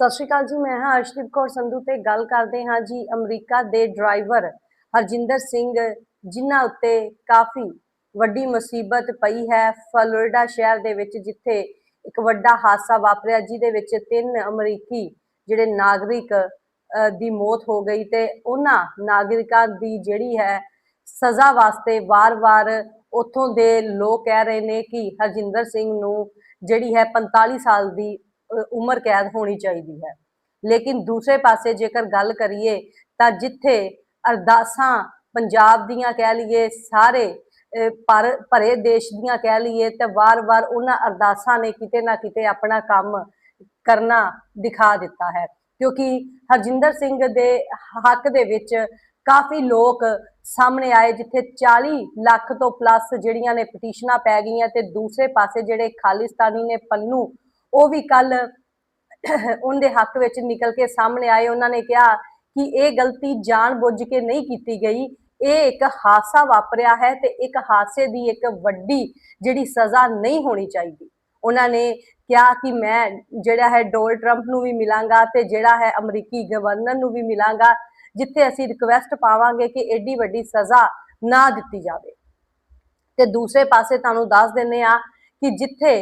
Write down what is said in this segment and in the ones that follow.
ਸਤਿ ਸ਼੍ਰੀ ਅਕਾਲ ਜੀ, ਮੈਂ ਹਾਂ ਅਰਸ਼ਦੀਪ ਕੌਰ ਸੰਧੂ ਤੇ ਗੱਲ ਕਰਦੇ ਹਾਂ ਜੀ ਅਮਰੀਕਾ ਦੇ ਡਰਾਈਵਰ ਹਰਜਿੰਦਰ ਸਿੰਘ, ਜਿਨ੍ਹਾਂ ਉੱਤੇ ਕਾਫੀ ਵੱਡੀ ਮੁਸੀਬਤ ਪਈ ਹੈ। ਫਲੋਰੀਡਾ ਸ਼ਹਿਰ ਦੇ ਵਿੱਚ ਜਿੱਥੇ ਇੱਕ ਵੱਡਾ ਹਾਦਸਾ ਵਾਪਰਿਆ, ਜਿਹਦੇ ਵਿੱਚ ਤਿੰਨ ਅਮਰੀਕੀ ਜਿਹੜੇ ਨਾਗਰਿਕ ਦੀ ਮੌਤ ਹੋ ਗਈ ਤੇ ਉਹਨਾਂ ਨਾਗਰਿਕਾਂ ਦੀ ਜਿਹੜੀ ਹੈ ਸਜ਼ਾ ਵਾਸਤੇ ਵਾਰ-ਵਾਰ ਉੱਥੋਂ ਦੇ ਲੋਕ ਕਹਿ ਰਹੇ ਨੇ ਕਿ ਹਰਜਿੰਦਰ ਸਿੰਘ ਨੂੰ ਜਿਹੜੀ ਹੈ 45 ਸਾਲ ਦੀ ਉਮਰ ਕੈਦ ਹੋਣੀ ਚਾਹੀਦੀ ਹੈ। ਲੇਕਿਨ ਦੂਸਰੇ ਪਾਸੇ ਜੇਕਰ ਗੱਲ ਕਰੀਏ ਤਾਂ ਜਿੱਥੇ ਅਰਦਾਸਾਂ ਪੰਜਾਬ ਦੀਆਂ ਕਹਿ ਲਈਏ, ਸਾਰੇ ਪਰ, ਭਰੇ ਦੇਸ਼ ਦੀਆਂ ਕਹਿ ਲਈਏ ਤੇ ਵਾਰ-ਵਾਰ ਉਹਨਾਂ ਅਰਦਾਸਾਂ ਨੇ ਕਿਤੇ ਨਾ ਕਿਤੇ ਆਪਣਾ ਕੰਮ ਕਰਨਾ ਦਿਖਾ ਦਿੱਤਾ ਹੈ। ਕਿਉਂਕਿ ਹਰਜਿੰਦਰ ਸਿੰਘ ਦੇ ਹੱਕ ਦੇ ਵਿੱਚ ਕਾਫੀ ਲੋਕ ਸਾਹਮਣੇ ਆਏ ਜਿੱਥੇ 40 ਲੱਖ ਤੋਂ ਪਲੱਸ ਜਿਹੜੀਆਂ ਨੇ ਪਟੀਸ਼ਨਾਂ ਪੈ ਗਈਆਂ ਤੇ ਦੂਸਰੇ ਪਾਸੇ ਜਿਹੜੇ ਖਾਲਿਸਤਾਨੀ ਨੇ ਪੰਨੂ ਉਹ ਵੀ ਕੱਲ ਉਹਦੇ ਹੱਕ ਵਿੱਚ ਨਿਕਲ ਕੇ ਸਾਹਮਣੇ ਆਏ। ਉਹਨਾਂ ਨੇ ਕਿਹਾ ਕਿ ਇਹ ਗਲਤੀ ਜਾਣਬੁੱਝ ਕੇ ਨਹੀਂ ਕੀਤੀ ਗਈ। ਇਹ ਇੱਕ ਹਾਦਸਾ ਵਾਪਰਿਆ ਹੈ ਤੇ ਇੱਕ ਹਾਦਸੇ ਦੀ ਇੱਕ ਵੱਡੀ ਜਿਹੜੀ ਸਜ਼ਾ ਨਹੀਂ ਹੋਣੀ ਚਾਹੀਦੀ। ਉਹਨਾਂ ਨੇ ਕਿਹਾ ਕਿ ਮੈਂ ਜਿਹੜਾ ਹੈ ਡੋਨਲਡ ਟਰੰਪ ਨੂੰ ਵੀ ਮਿਲਾਂਗਾ ਤੇ ਜਿਹੜਾ ਹੈ ਅਮਰੀਕੀ ਗਵਰਨਰ ਨੂੰ ਵੀ ਮਿਲਾਂਗਾ, ਜਿੱਥੇ ਅਸੀਂ ਰਿਕਵੈਸਟ ਪਾਵਾਂਗੇ ਕਿ ਐਡੀ ਵੱਡੀ ਸਜ਼ਾ ਨਾ ਦਿੱਤੀ ਜਾਵੇ। ਤੇ ਦੂਸਰੇ ਪਾਸੇ ਤੁਹਾਨੂੰ ਦੱਸ ਦਿੰਨੇ ਆ ਕਿ ਜਿੱਥੇ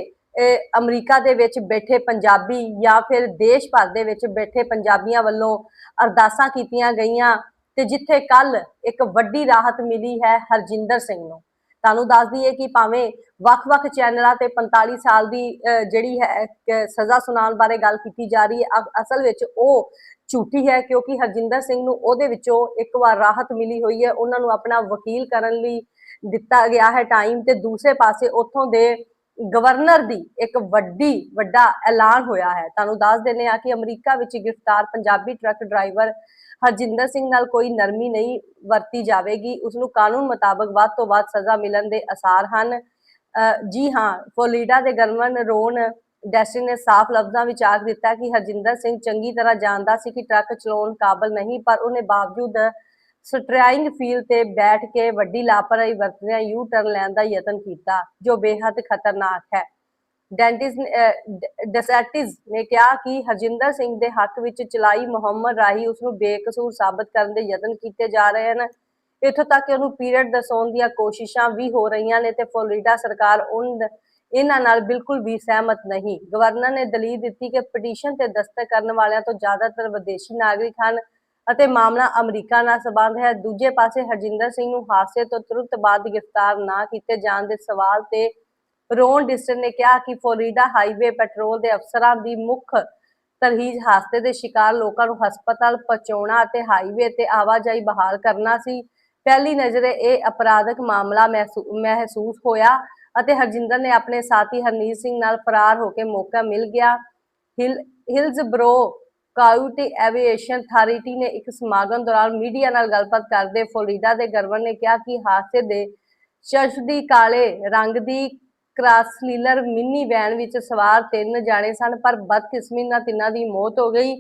ਅਮਰੀਕਾ ਦੇ ਵਿੱਚ ਬੈਠੇ ਪੰਜਾਬੀ ਜਾਂ ਫਿਰ ਦੇਸ਼ ਭਰ ਦੇ ਵਿੱਚ ਬੈਠੇ ਪੰਜਾਬੀਆਂ ਵੱਲੋਂ ਅਰਦਾਸਾਂ ਕੀਤੀਆਂ ਗਈਆਂ ਤੇ ਜਿੱਥੇ ਕੱਲ ਇੱਕ ਵੱਡੀ ਰਾਹਤ ਮਿਲੀ ਹੈ ਹਰਜਿੰਦਰ ਸਿੰਘ ਨੂੰ। ਤੁਹਾਨੂੰ ਦੱਸ ਦਈਏ ਕਿ ਭਾਵੇਂ ਵੱਖ-ਵੱਖ ਚੈਨਲਾਂ ਤੇ 45 ਸਾਲ ਦੀ ਅਹ, ਜਿਹੜੀ ਹੈ ਸਜ਼ਾ ਸੁਣਾਉਣ ਬਾਰੇ ਗੱਲ ਕੀਤੀ ਜਾ ਰਹੀ ਹੈ ਅਸਲ ਵਿੱਚ ਉਹ ਝੂਠੀ ਹੈ ਕਿਉਂਕਿ ਹਰਜਿੰਦਰ ਸਿੰਘ ਨੂੰ ਉਹਦੇ ਵਿੱਚੋਂ ਇੱਕ ਵਾਰ ਰਾਹਤ ਮਿਲੀ ਹੋਈ ਹੈ। ਉਹਨਾਂ ਨੂੰ ਆਪਣਾ ਵਕੀਲ ਕਰਨ ਲਈ ਦਿੱਤਾ ਗਿਆ ਹੈ ਟਾਈਮ ਤੇ ਦੂਸਰੇ ਪਾਸੇ ਉੱਥੋਂ ਦੇ ਗਵਰਨਰ ਦੀ ਇੱਕ ਵੱਡੀ, ਵੱਡਾ ਐਲਾਨ ਹੋਇਆ ਹੈ। ਤੁਹਾਨੂੰ ਦੱਸ ਦਿੰਦੇ ਆ ਕਿ ਅਮਰੀਕਾ ਵਿੱਚ ਗ੍ਰਿਫਤਾਰ ਪੰਜਾਬੀ ਟਰੱਕ ਡਰਾਈਵਰ ਹਰਜਿੰਦਰ ਸਿੰਘ ਨਾਲ ਕੋਈ ਨਰਮੀ ਨਹੀਂ ਵਰਤੀ ਜਾਵੇਗੀ। ਉਸ ਨੂੰ ਕਾਨੂੰਨ ਮੁਤਾਬਕ ਵੱਧ ਤੋਂ ਵੱਧ ਸਜ਼ਾ ਮਿਲਣ ਦੇ ਅਸਾਰ ਹਨ। ਜੀ ਹਾਂ, ਫਲੋਰੀਡਾ ਦੇ ਗਵਰਨਰ ਰੋਨ ਡੈਸਟਿਨ ਨੇ ਸਾਫ਼ ਲਫ਼ਜ਼ਾਂ ਵਿੱਚ ਆਖ ਦਿੱਤਾ ਕਿ ਹਰਜਿੰਦਰ ਸਿੰਘ ਚੰਗੀ ਤਰ੍ਹਾਂ ਜਾਣਦਾ ਸੀ ਕਿ ਟਰੱਕ ਚਲਾਉਣ ਕਾਬਲ ਨਹੀਂ, ਪਰ ਉਹਨੇ ਬਾਵਜੂਦ ਸਟ੍ਰਾਈਂਗ ਫੀਲ ਤੇ ਬੈਠ ਕੇ ਵੱਡੀ ਲਾਪਰਵਾਹੀ ਵਰਤਦਿਆਂ ਯੂ ਟਰਨ ਲੈਣ ਦਾ ਯਤਨ ਕੀਤਾ, ਜੋ ਬੇहद ਖਤਰਨਾਕ ਹੈ। ਡੈਂਟਿਸ ਡੈਸੈਟਿਸ ਨੇ ਕਿਹਾ ਕਿ ਹਰਜਿੰਦਰ ਸਿੰਘ ਦੇ ਹੱਕ ਵਿੱਚ ਚਲਾਈ ਮੁਹੰਮਦ ਰਾਹੀ ਉਸ ਨੂੰ ਬੇਕਸੂਰ ਸਾਬਤ ਕਰਨ ਦੇ ਯਤਨ ਕੀਤੇ ਜਾ ਰਹੇ ਹਨ। ਇੱਥੋਂ ਤੱਕ ਕਿ ਉਹਨੂੰ ਪੀਰੀਅਡ ਦਸਾਉਣ ਦੀਆਂ ਕੋਸ਼ਿਸ਼ਾਂ ਵੀ ਹੋ ਰਹੀਆਂ ਨੇ ਤੇ ਫਲੋਰੀਡਾ ਸਰਕਾਰ ਉਨ, ਇਹਨਾਂ ਨਾਲ ਬਿਲਕੁਲ ਵੀ ਸਹਿਮਤ ਨਹੀਂ। ਗਵਰਨਰ ਨੇ ਦਲੀਲ ਦਿੱਤੀ ਕਿ ਪਟੀਸ਼ਨ ਤੇ ਦਸਤਖਤ ਕਰਨ ਵਾਲਿਆਂ ਤੋਂ ਜ਼ਿਆਦਾਤਰ ਵਿਦੇਸ਼ੀ ਨਾਗਰਿਕ ਹਨ। ਅਤੇ ਮਾਮਲਾ ਅਮਰੀਕਾ ਨਾਲ ਸੰਬੰਧ ਹੈ। ਦੂਜੇ ਪਾਸੇ ਹਰਜਿੰਦਰ ਸਿੰਘ ਨੂੰ ਹਾਦਸੇ ਤੋਂ ਤੁਰੰਤ ਬਾਅਦ ਗ੍ਰਿਫਤਾਰ ਨਾ ਕੀਤੇ ਜਾਣ ਦੇ ਸਵਾਲ ਤੇ ਰੋਨ ਡਿਸਟਨ ਨੇ ਕਿਹਾ ਕਿ ਫਲੋਰੀਡਾ ਹਾਈਵੇ ਪੈਟਰੋਲ ਦੇ ਅਫਸਰਾਂ ਦੀ ਮੁੱਖ ਤਰਜੀਹ ਹਾਦਸੇ ਦੇ ਸ਼ਿਕਾਰ ਲੋਕਾਂ ਨੂੰ ਹਸਪਤਾਲ ਪਹੁੰਚਾਉਣਾ ਅਤੇ ਹਾਈਵੇ ਤੇ ਆਵਾਜਾਈ ਬਹਾਲ ਕਰਨਾ ਸੀ। ਪਹਿਲੀ ਨਜ਼ਰੇ ਇਹ ਅਪਰਾਧਕ ਮਾਮਲਾ ਮਹਿਸੂ- ਮਹਿਸੂਸ ਹੋਇਆ ਅਤੇ ਹਰਜਿੰਦਰ ਨੇ ਆਪਣੇ ਸਾਥੀ ਹਰਨੀਤ ਸਿੰਘ ਨਾਲ ਫਰਾਰ ਹੋ ਕੇ ਮੌਕਾ ਮਿਲ ਗਿਆ। Hill Hillsborough county aviation authority ਨੇ ਇੱਕ ਸਮਾਗਮ ਦੌਰਾਨ ਮੀਡੀਆ ਨਾਲ ਗੱਲਬਾਤ ਕਰਦੇ ਫਲੋਰੀਡਾ ਦੇ ਗਵਰਨਰ ਨੇ ਕਿਹਾ ਕਿ ਹਾਦਸੇ ਦੇ ਚਸ਼ਦੀ ਕਾਲੇ ਰੰਗ ਦੀ ਕ੍ਰਾਸਲੀਲਰ ਮਿੰਨੀ ਵੈਨ ਵਿੱਚ ਸਵਾਰ ਤਿੰਨ ਜਾਣੇ ਸਨ ਪਰ ਬਦਕਿਸਮਤੀ ਨਾਲ ਤਿੰਨਾਂ ਦੀ ਮੌਤ ਹੋ ਗਈ।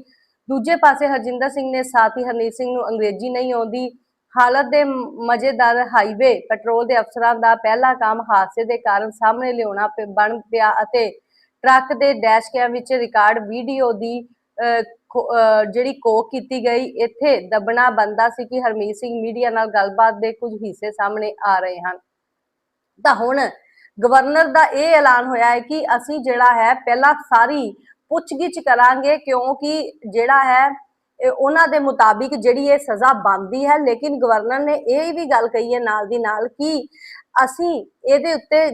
ਦੂਜੇ ਪਾਸੇ ਹਰਜਿੰਦਰ ਸਿੰਘ ਨੇ ਸਾਥੀ ਹਰਨੀਤ ਸਿੰਘ ਨੂੰ ਅੰਗਰੇਜ਼ੀ ਨਹੀਂ ਆਉਂਦੀ। ਹਾਲਤ ਦੇ ਮਜ਼ੇਦਾਰ ਹਾਈਵੇ ਪੈਟਰੋਲ ਦੇ ਅਫਸਰਾਂ ਦਾ ਪਹਿਲਾ ਕੰਮ ਹਾਦਸੇ ਦੇ ਕਾਰਨ ਸਾਹਮਣੇ ਲਿਆਉਣਾ ਬਣ ਪਿਆ ਅਤੇ ਟਰੱਕ ਦੇ ਡੈਸ਼ਕੈਮ ਵਿੱਚ ਰਿਕਾਰਡ ਵੀਡੀਓ ਦੀ ਅਹ, ਜਿਹੜੀ ਕੋਕ ਕੀਤੀ ਗਈ, ਇੱਥੇ ਦੱਬਣਾ ਬੰਦਾ ਸੀ ਕਿ ਹਰਮੀਤ ਸਿੰਘ ਮੀਡੀਆ ਨਾਲ ਗੱਲਬਾਤ ਦੇ ਕੁਝ ਹਿੱਸੇ ਸਾਹਮਣੇ ਆ ਰਹੇ ਹਨ। ਤਾਂ ਹੁਣ ਗਵਰਨਰ ਦਾ ਇਹ ਐਲਾਨ ਹੋਇਆ ਹੈ ਕਿ ਅਸੀਂ ਜਿਹੜਾ ਹੈ ਪਹਿਲਾਂ ਸਾਰੀ ਪੁੱਛਗਿੱਛ ਕਰਾਂਗੇ, ਕਿਉਂਕਿ ਜਿਹੜਾ ਹੈ ਉਹਨਾਂ ਦੇ ਮੁਤਾਬਿਕ ਜਿਹੜੀ ਇਹ ਸਜ਼ਾ ਬਣਦੀ ਹੈ, ਲੇਕਿਨ ਗਵਰਨਰ ਨੇ ਇਹ ਵੀ ਗੱਲ ਕਹੀ ਹੈ ਨਾਲ ਦੀ ਨਾਲ ਕਿ ਅਸੀਂ ਇਹਦੇ ਉੱਤੇ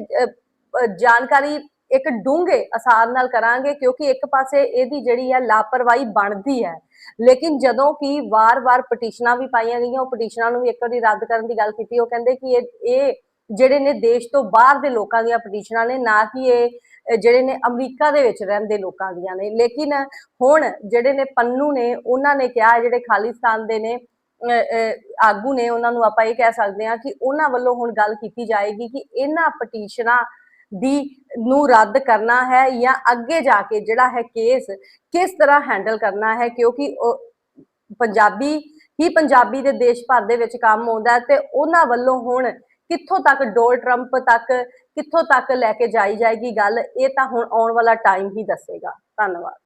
ਜਾਣਕਾਰੀ ਇੱਕ ਡੂੰਘੇ ਅਸਾਰ ਨਾਲ ਕਰਾਂਗੇ ਕਿਉਂਕਿ ਇੱਕ ਪਾਸੇ ਇਹਦੀ ਜਿਹੜੀ ਹੈ ਲਾਪਰਵਾਹੀ ਬਣਦੀ ਹੈ। ਲੇਕਿਨ ਜਦੋਂ ਕਿ ਵਾਰ-ਵਾਰ ਪਟੀਸ਼ਨਾਂ ਵੀ ਪਾਈਆਂ ਗਈਆਂ ਉਹ ਪਟੀਸ਼ਨਾਂ ਨੂੰ ਵੀ ਇੱਕ ਵਾਰੀ ਰੱਦ ਕਰਨ ਦੀ ਗੱਲ ਕੀਤੀ ਉਹ ਕਹਿੰਦੇ ਕਿ ਇਹ ਇਹ ਜਿਹੜੇ ਨੇ ਦੇਸ਼ ਤੋਂ ਬਾਹਰ ਦੇ ਲੋਕਾਂ ਦੀਆਂ ਪਟੀਸ਼ਨਾਂ ਨੇ ਨਾ ਕਿ ਇਹ ਜਿਹੜੇ ਨੇ ਅਮਰੀਕਾ ਦੇ ਵਿੱਚ ਰਹਿੰਦੇ ਲੋਕਾਂ ਦੀਆਂ ਨੇ। ਲੇਕਿਨ ਹੁਣ ਜਿਹੜੇ ਨੇ ਪੰਨੂ ਨੇ ਉਹਨਾਂ ਨੇ ਕਿਹਾ ਜਿਹੜੇ ਖਾਲਿਸਤਾਨ ਦੇ ਨੇ ਅਹ, ਆਗੂ ਨੇ ਉਹਨਾਂ ਨੂੰ ਆਪਾਂ ਇਹ ਕਹਿ ਸਕਦੇ ਹਾਂ ਕਿ ਉਹਨਾਂ ਵੱਲੋਂ ਹੁਣ ਗੱਲ ਕੀਤੀ ਜਾਏਗੀ ਕਿ ਇਹਨਾਂ ਪਟੀਸ਼ਨਾਂ ਦੀ ਨੂੰ ਰੱਦ ਕਰਨਾ ਹੈ ਜਾਂ ਅੱਗੇ ਜਾ ਕੇ ਜਿਹੜਾ ਹੈ ਕੇਸ ਕਿਸ ਤਰ੍ਹਾਂ ਹੈਂਡਲ ਕਰਨਾ ਹੈ, ਕਿਉਂਕਿ ਪੰਜਾਬੀ, ਹੀ ਪੰਜਾਬੀ ਦੇ ਦੇਸ਼ ਭਰ ਦੇ ਵਿੱਚ ਕੰਮ ਆਉਂਦਾ ਹੈ ਤੇ ਉਹਨਾਂ ਵੱਲੋਂ ਹੁਣ ਕਿੱਥੋਂ ਤੱਕ ਡੋਲ ਟਰੰਪ ਤੱਕ, ਕਿੱਥੋਂ ਤੱਕ ਲੈ ਕੇ ਜਾਈ ਜਾਏਗੀ ਗੱਲ, ਇਹ ਤਾਂ ਹੁਣ ਆਉਣ ਵਾਲਾ ਟਾਈਮ ਹੀ ਦੱਸੇਗਾ। ਧੰਨਵਾਦ।